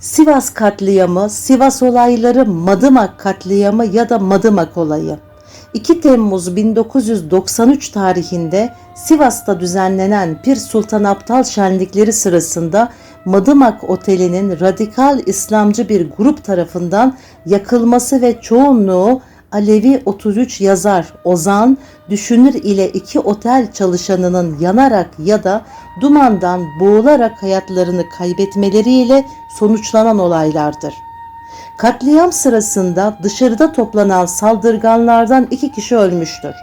Sivas katliamı, Sivas olayları, Madımak katliamı ya da Madımak olayı. 2 Temmuz 1993 tarihinde Sivas'ta düzenlenen Pir Sultan Abdal şenlikleri sırasında Madımak Oteli'nin radikal İslamcı bir grup tarafından yakılması ve çoğunluğu Alevi 33 yazar, ozan, düşünür ile iki otel çalışanının yanarak ya da dumandan boğularak hayatlarını kaybetmeleriyle sonuçlanan olaylardır. Katliam sırasında dışarıda toplanan saldırganlardan iki kişi ölmüştür.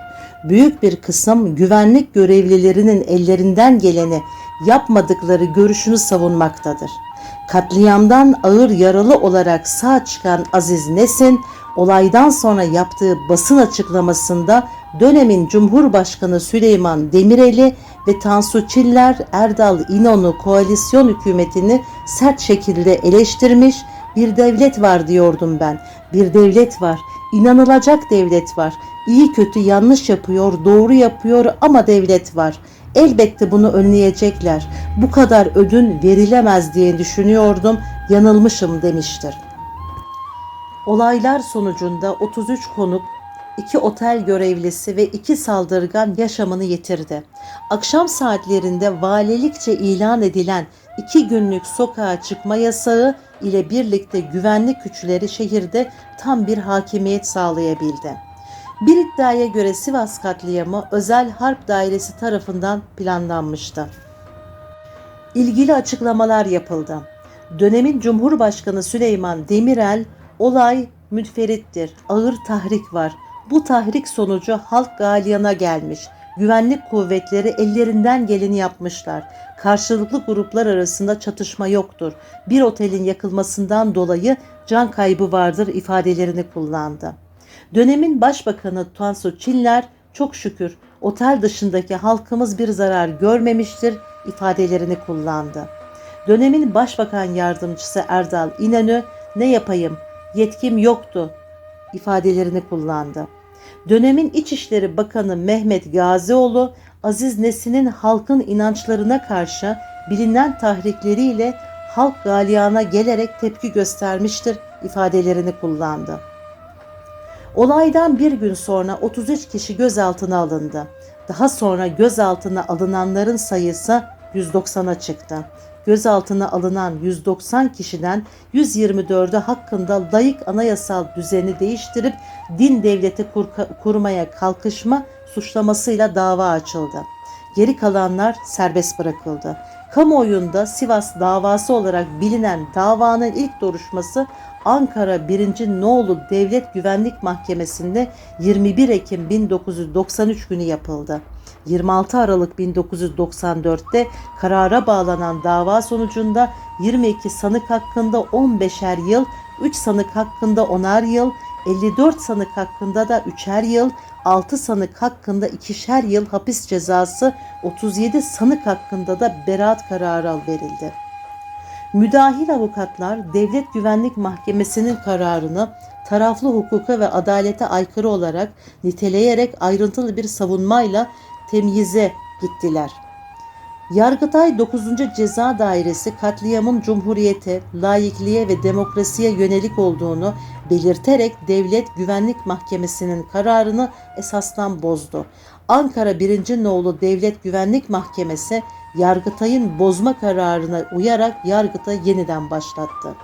Büyük bir kısım güvenlik görevlilerinin ellerinden geleni yapmadıkları görüşünü savunmaktadır. Katliamdan ağır yaralı olarak sağ çıkan Aziz Nesin, olaydan sonra yaptığı basın açıklamasında dönemin Cumhurbaşkanı Süleyman Demireli ve Tansu Çiller Erdal İnönü koalisyon hükümetini sert şekilde eleştirmiş bir devlet var diyordum ben. Bir devlet var. İnanılacak devlet var. İyi kötü yanlış yapıyor, doğru yapıyor ama devlet var. Elbette bunu önleyecekler. Bu kadar ödün verilemez diye düşünüyordum. Yanılmışım demiştir. Olaylar sonucunda 33 konuk, 2 otel görevlisi ve 2 saldırgan yaşamını yitirdi. Akşam saatlerinde valilikçe ilan edilen 2 günlük sokağa çıkma yasağı ile birlikte güvenlik güçleri şehirde tam bir hakimiyet sağlayabildi. Bir iddiaya göre Sivas katliamı özel harp dairesi tarafından planlanmıştı. İlgili açıklamalar yapıldı. Dönemin Cumhurbaşkanı Süleyman Demirel olay mütferittir, ağır tahrik var. Bu tahrik sonucu halk galiyana gelmiş. Güvenlik kuvvetleri ellerinden geleni yapmışlar. Karşılıklı gruplar arasında çatışma yoktur. Bir otelin yakılmasından dolayı can kaybı vardır ifadelerini kullandı. Dönemin Başbakanı Tansu Çiller çok şükür otel dışındaki halkımız bir zarar görmemiştir ifadelerini kullandı. Dönemin Başbakan Yardımcısı Erdal İnönü ne yapayım yetkim yoktu ifadelerini kullandı. Dönemin İçişleri Bakanı Mehmet Gazioğlu Aziz Nesin'in halkın inançlarına karşı bilinen tahrikleriyle halk galiyana gelerek tepki göstermiştir ifadelerini kullandı. Olaydan bir gün sonra 33 kişi gözaltına alındı. Daha sonra gözaltına alınanların sayısı 190'a çıktı. Gözaltına alınan 190 kişiden 124'ü hakkında layık anayasal düzeni değiştirip din devleti kur- kurmaya kalkışma suçlamasıyla dava açıldı. Geri kalanlar serbest bırakıldı. Kamuoyunda Sivas davası olarak bilinen davanın ilk duruşması Ankara 1. Noğlu Devlet Güvenlik Mahkemesi'nde 21 Ekim 1993 günü yapıldı. 26 Aralık 1994'te karara bağlanan dava sonucunda 22 sanık hakkında 15'er yıl, 3 sanık hakkında 10'ar yıl, 54 sanık hakkında da 3'er yıl, 6 sanık hakkında 2'şer yıl hapis cezası, 37 sanık hakkında da beraat kararı verildi. Müdahil avukatlar Devlet Güvenlik Mahkemesi'nin kararını taraflı hukuka ve adalete aykırı olarak niteleyerek ayrıntılı bir savunmayla temyize gittiler. Yargıtay 9. Ceza Dairesi katliamın cumhuriyete, laikliğe ve demokrasiye yönelik olduğunu belirterek Devlet Güvenlik Mahkemesi'nin kararını esastan bozdu. Ankara 1. Noğlu Devlet Güvenlik Mahkemesi Yargıtay'ın bozma kararına uyarak Yargıtay yeniden başlattı.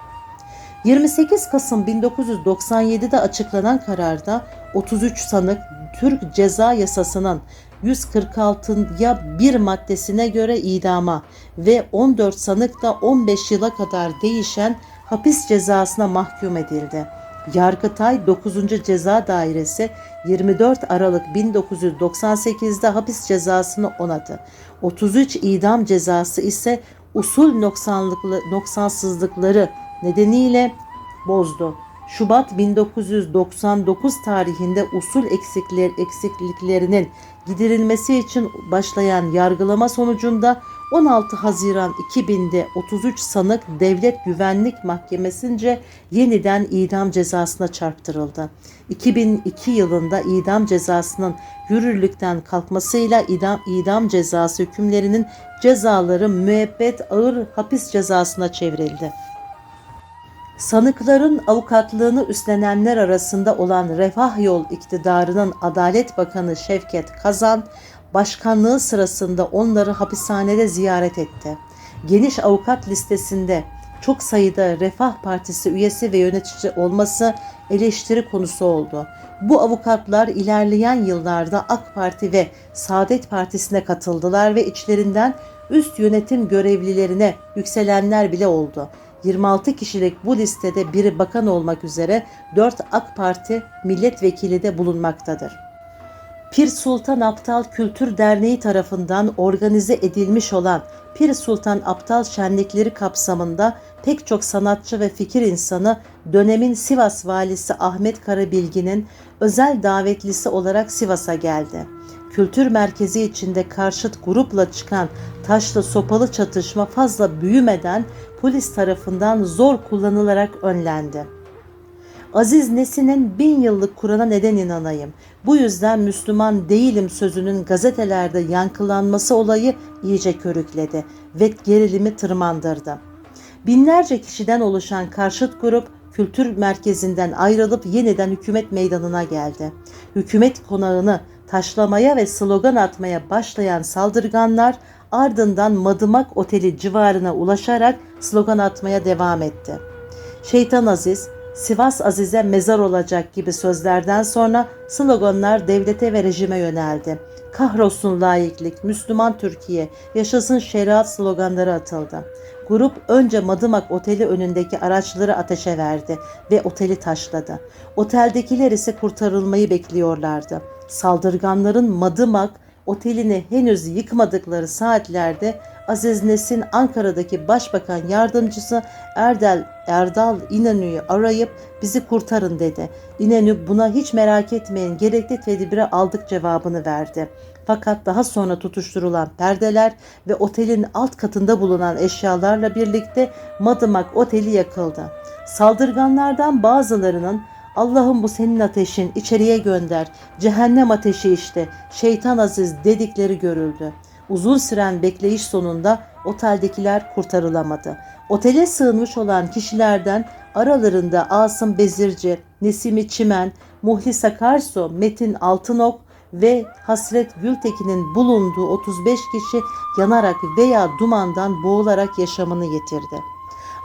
28 Kasım 1997'de açıklanan kararda 33 sanık Türk Ceza Yasası'nın 146'ya bir maddesine göre idama ve 14 sanık da 15 yıla kadar değişen hapis cezasına mahkum edildi. Yargıtay 9. Ceza Dairesi 24 Aralık 1998'de hapis cezasını onadı. 33 idam cezası ise usul noksanlıklı, noksansızlıkları nedeniyle bozdu. Şubat 1999 tarihinde usul eksikler, eksikliklerinin giderilmesi için başlayan yargılama sonucunda 16 Haziran 2000'de 33 sanık Devlet Güvenlik Mahkemesince yeniden idam cezasına çarptırıldı. 2002 yılında idam cezasının yürürlükten kalkmasıyla idam, idam cezası hükümlerinin cezaları müebbet ağır hapis cezasına çevrildi. Sanıkların avukatlığını üstlenenler arasında olan Refah Yol iktidarının Adalet Bakanı Şevket Kazan, başkanlığı sırasında onları hapishanede ziyaret etti. Geniş avukat listesinde çok sayıda Refah Partisi üyesi ve yönetici olması eleştiri konusu oldu. Bu avukatlar ilerleyen yıllarda AK Parti ve Saadet Partisi'ne katıldılar ve içlerinden üst yönetim görevlilerine yükselenler bile oldu. 26 kişilik bu listede biri bakan olmak üzere 4 AK Parti milletvekili de bulunmaktadır. Pir Sultan Aptal Kültür Derneği tarafından organize edilmiş olan Pir Sultan Aptal şenlikleri kapsamında pek çok sanatçı ve fikir insanı dönemin Sivas valisi Ahmet Karabilgi'nin özel davetlisi olarak Sivas'a geldi. Kültür merkezi içinde karşıt grupla çıkan taşlı sopalı çatışma fazla büyümeden polis tarafından zor kullanılarak önlendi. Aziz Nesin'in bin yıllık Kur'an'a neden inanayım? Bu yüzden Müslüman değilim sözünün gazetelerde yankılanması olayı iyice körükledi ve gerilimi tırmandırdı. Binlerce kişiden oluşan karşıt grup kültür merkezinden ayrılıp yeniden hükümet meydanına geldi. Hükümet konağını taşlamaya ve slogan atmaya başlayan saldırganlar ardından Madımak Oteli civarına ulaşarak slogan atmaya devam etti. Şeytan Aziz, Sivas Aziz'e mezar olacak gibi sözlerden sonra sloganlar devlete ve rejime yöneldi. Kahrolsun laiklik, Müslüman Türkiye, yaşasın şeriat sloganları atıldı. Grup önce Madımak Oteli önündeki araçları ateşe verdi ve oteli taşladı. Oteldekiler ise kurtarılmayı bekliyorlardı. Saldırganların Madımak otelini henüz yıkmadıkları saatlerde Aziz Nesin Ankara'daki Başbakan Yardımcısı Erdal Erdal İnönü'yü arayıp bizi kurtarın dedi. İnönü buna hiç merak etmeyin gerekli tedbiri aldık cevabını verdi. Fakat daha sonra tutuşturulan perdeler ve otelin alt katında bulunan eşyalarla birlikte Madımak Oteli yakıldı. Saldırganlardan bazılarının Allah'ım bu senin ateşin içeriye gönder. Cehennem ateşi işte. Şeytan aziz dedikleri görüldü. Uzun süren bekleyiş sonunda oteldekiler kurtarılamadı. Otele sığınmış olan kişilerden aralarında Asım Bezirci, Nesimi Çimen, Muhlis Akarsu, Metin Altınok ve Hasret Gültekin'in bulunduğu 35 kişi yanarak veya dumandan boğularak yaşamını yitirdi.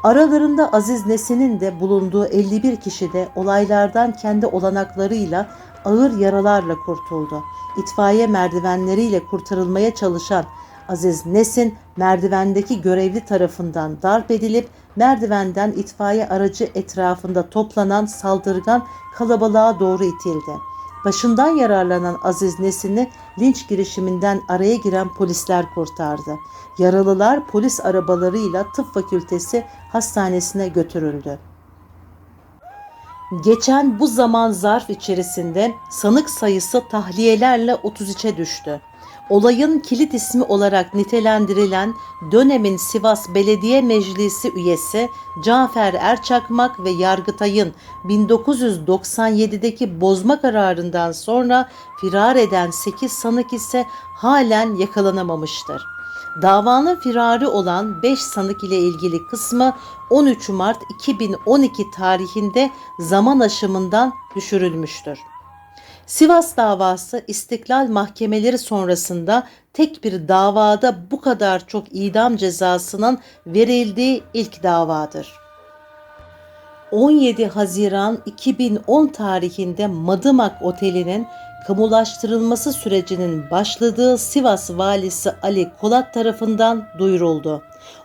Aralarında Aziz Nesin'in de bulunduğu 51 kişi de olaylardan kendi olanaklarıyla ağır yaralarla kurtuldu. İtfaiye merdivenleriyle kurtarılmaya çalışan Aziz Nesin merdivendeki görevli tarafından darp edilip merdivenden itfaiye aracı etrafında toplanan saldırgan kalabalığa doğru itildi. Başından yararlanan Aziz Nesin'i linç girişiminden araya giren polisler kurtardı. Yaralılar polis arabalarıyla tıp fakültesi hastanesine götürüldü. Geçen bu zaman zarf içerisinde sanık sayısı tahliyelerle 33'e düştü. Olayın kilit ismi olarak nitelendirilen dönemin Sivas Belediye Meclisi üyesi Cafer Erçakmak ve Yargıtay'ın 1997'deki bozma kararından sonra firar eden 8 sanık ise halen yakalanamamıştır. Davanın firari olan 5 sanık ile ilgili kısmı 13 Mart 2012 tarihinde zaman aşımından düşürülmüştür. Sivas davası istiklal mahkemeleri sonrasında tek bir davada bu kadar çok idam cezasının verildiği ilk davadır. 17 Haziran 2010 tarihinde Madımak Oteli'nin kamulaştırılması sürecinin başladığı Sivas valisi Ali Kolat tarafından duyuruldu.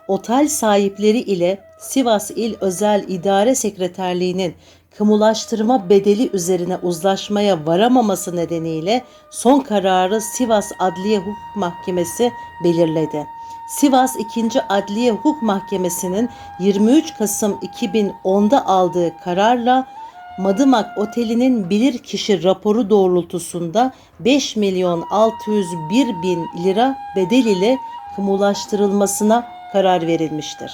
Otel sahipleri ile Sivas İl Özel İdare Sekreterliği'nin kamulaştırma bedeli üzerine uzlaşmaya varamaması nedeniyle son kararı Sivas Adliye Hukuk Mahkemesi belirledi. Sivas 2. Adliye Hukuk Mahkemesi'nin 23 Kasım 2010'da aldığı kararla Madımak Oteli'nin bilirkişi raporu doğrultusunda 5 milyon 601 bin lira bedel ile kamulaştırılmasına karar verilmiştir.